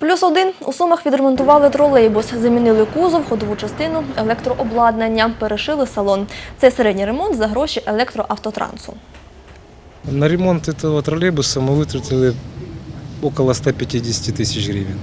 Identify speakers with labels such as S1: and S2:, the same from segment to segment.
S1: Плюс один у Сумах відремонтували тролейбус, замінили кузов, ходову частину, електрообладнання, перешили салон. Це середній ремонт за гроші електроавтотрансу.
S2: На ремонт этого троллейбуса мы вытратили около 150 тысяч гривен.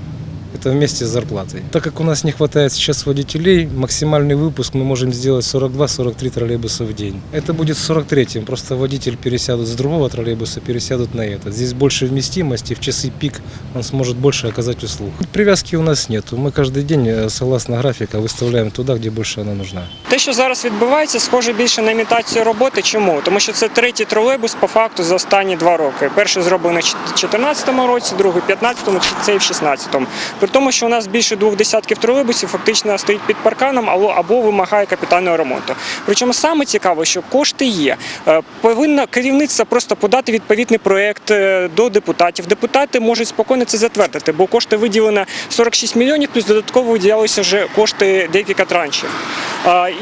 S2: Это вместе с зарплатой. Так как у нас не хватает сейчас водителей, максимальный выпуск мы можем сделать 42-43 троллейбуса в день. Это будет 43-м, просто водитель пересядут с другого троллейбуса, пересядут на этот. Здесь больше вместимости, в часы пик он сможет больше оказать услуг. Привязки у нас нету, мы каждый день, э, согласно графика, выставляем туда, где больше она нужна.
S3: Те, що зараз відбувається, схоже більше на імітацію роботи. Чому? Тому що це третій тролейбус по факту за останні два роки. Перший зроблений в 2014 році, другий в 2015, цей в 2016. При тому, що у нас більше двох десятків тролейбусів фактично стоїть під парканом або, вимагає капітального ремонту. Причому саме цікаво, що кошти є. Е, Повинно керівництво просто подати відповідний проект е, до депутатів. Депутати можуть спокійно це затвердити, бо кошти виділено 46 мільйонів, плюс додатково виділялися вже кошти декілька траншів.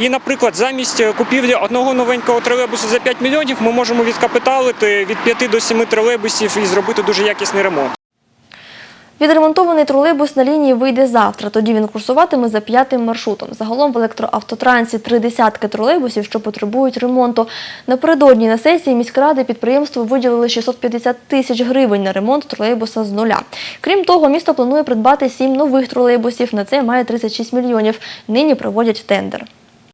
S3: І, наприклад, замість купівлі одного новенького тролейбусу за 5 мільйонів ми можемо відкапіталити від 5 до 7 тролейбусів і зробити дуже якісний ремонт.
S1: Відремонтований тролейбус на лінії вийде завтра. Тоді він курсуватиме за п'ятим маршрутом. Загалом в електроавтотрансі три десятки тролейбусів, що потребують ремонту. Напередодні на сесії міськради підприємству виділили 650 тисяч гривень на ремонт тролейбуса з нуля. Крім того, місто планує придбати сім нових тролейбусів. На це має 36 мільйонів. Нині проводять тендер.